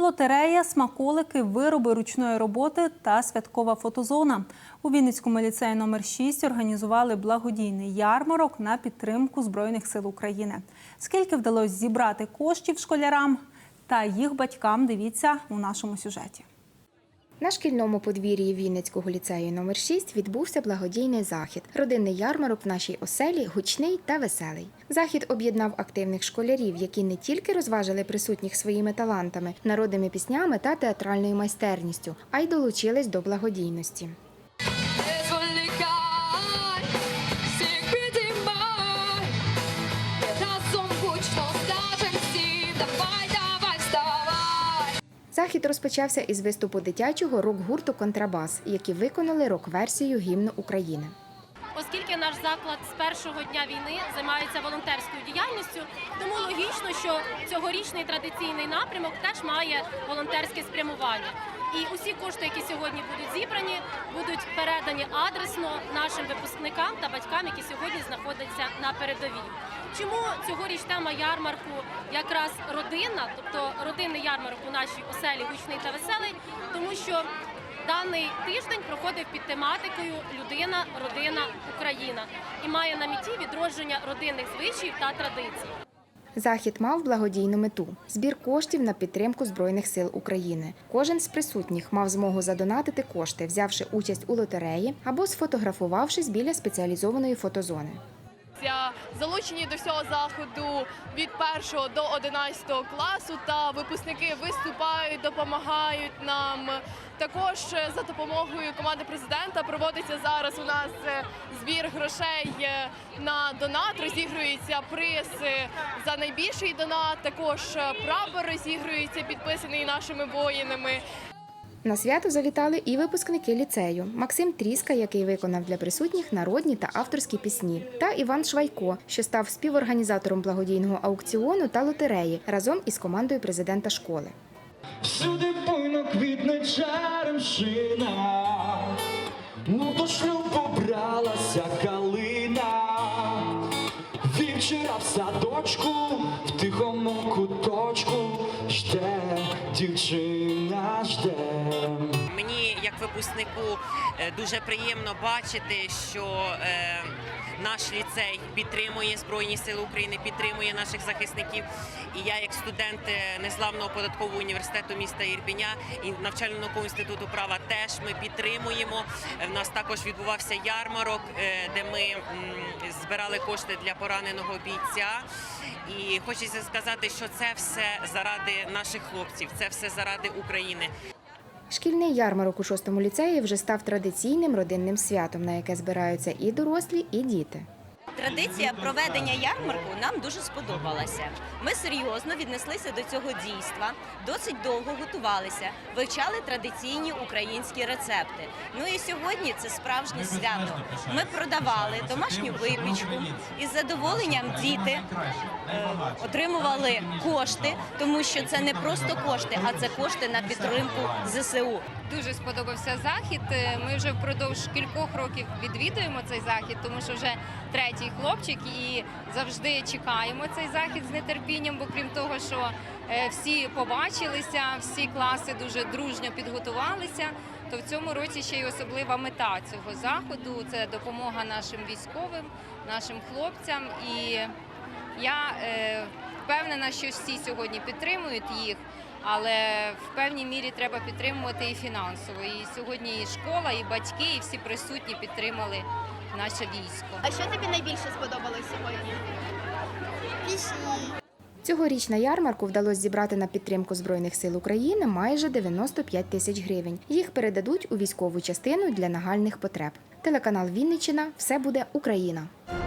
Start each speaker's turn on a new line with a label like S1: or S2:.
S1: Лотерея, смаколики, вироби ручної роботи та святкова фотозона. У Вінницькому ліцеї номер 6 організували благодійний ярмарок на підтримку Збройних сил України. Скільки вдалося зібрати коштів школярам та їх батькам, дивіться у нашому сюжеті.
S2: На шкільному подвір'ї Вінницького ліцею номер 6 відбувся благодійний захід. Родинний ярмарок в нашій оселі гучний та веселий. Захід об'єднав активних школярів, які не тільки розважили присутніх своїми талантами, народними піснями та театральною майстерністю, а й долучились до благодійності. Захід розпочався із виступу дитячого рок-гурту Контрабас, які виконали рок-версію гімну України.
S3: Оскільки наш заклад з першого дня війни займається волонтерською діяльністю, тому логічно, що цьогорічний традиційний напрямок теж має волонтерське спрямування. І усі кошти, які сьогодні будуть зібрані, будуть передані адресно нашим випускникам та батькам, які сьогодні знаходяться на передовій. Чому цьогоріч тема ярмарку якраз родинна, тобто родинний ярмарок у нашій оселі гучний та веселий, тому що Даний тиждень проходив під тематикою Людина, родина, Україна і має на меті відродження родинних звичаїв та традицій.
S2: Захід мав благодійну мету збір коштів на підтримку Збройних сил України. Кожен з присутніх мав змогу задонатити кошти, взявши участь у лотереї або сфотографувавшись біля спеціалізованої фотозони.
S4: Я залучені до всього заходу від 1 до 11 класу. Та випускники виступають, допомагають нам. Також е, за допомогою команди президента проводиться зараз у нас е, збір грошей е, на донат. Розігрується приз за найбільший донат. Також прапор розігрується, підписаний нашими воїнами.
S2: На свято завітали і випускники ліцею Максим Тріска, який виконав для присутніх народні та авторські пісні, та Іван Швайко, що став співорганізатором благодійного аукціону та лотереї разом із командою президента школи.
S5: Всюди буйно квітне черемшина, ну до шлюбу бралася калина. Вівчора в садочку, в тихому куточку, жде дівчина жде.
S6: Як випускнику е, дуже приємно бачити, що е, наш ліцей підтримує Збройні Сили України, підтримує наших захисників. І я, як студент е, незламного податкового університету міста Ірпіня і навчально-наукового інституту права, теж ми підтримуємо. В нас також відбувався ярмарок, де ми збирали кошти для пораненого бійця. І хочеться сказати, що це все заради наших хлопців, це все заради України.
S2: Шкільний ярмарок у шостому ліцеї вже став традиційним родинним святом, на яке збираються і дорослі, і діти.
S7: Традиція проведення ярмарку нам дуже сподобалася. Ми серйозно віднеслися до цього дійства, досить довго готувалися, вивчали традиційні українські рецепти. Ну і сьогодні це справжнє свято. Ми продавали домашню випічку і з задоволенням діти е, отримували кошти, тому що це не просто кошти, а це кошти на підтримку ЗСУ.
S8: Дуже сподобався захід. Е, Ми вже впродовж кількох років відвідуємо цей захід, тому що вже третій хлопчик і завжди чекаємо цей захід з нетерпінням. Бо крім того, що е, всі побачилися, всі класи дуже дружньо підготувалися. То в цьому році ще й особлива мета цього заходу це допомога нашим військовим, нашим хлопцям. І я е, впевнена, що всі сьогодні підтримують їх, але в певній мірі треба підтримувати і фінансово. І сьогодні і школа, і батьки, і всі присутні підтримали наше військо.
S9: А що тобі найбільше сподобалось сьогодні?
S2: Цьогоріч на ярмарку вдалося зібрати на підтримку Збройних сил України майже 95 тисяч гривень. Їх передадуть у військову частину для нагальних потреб. Телеканал Вінниччина все буде Україна.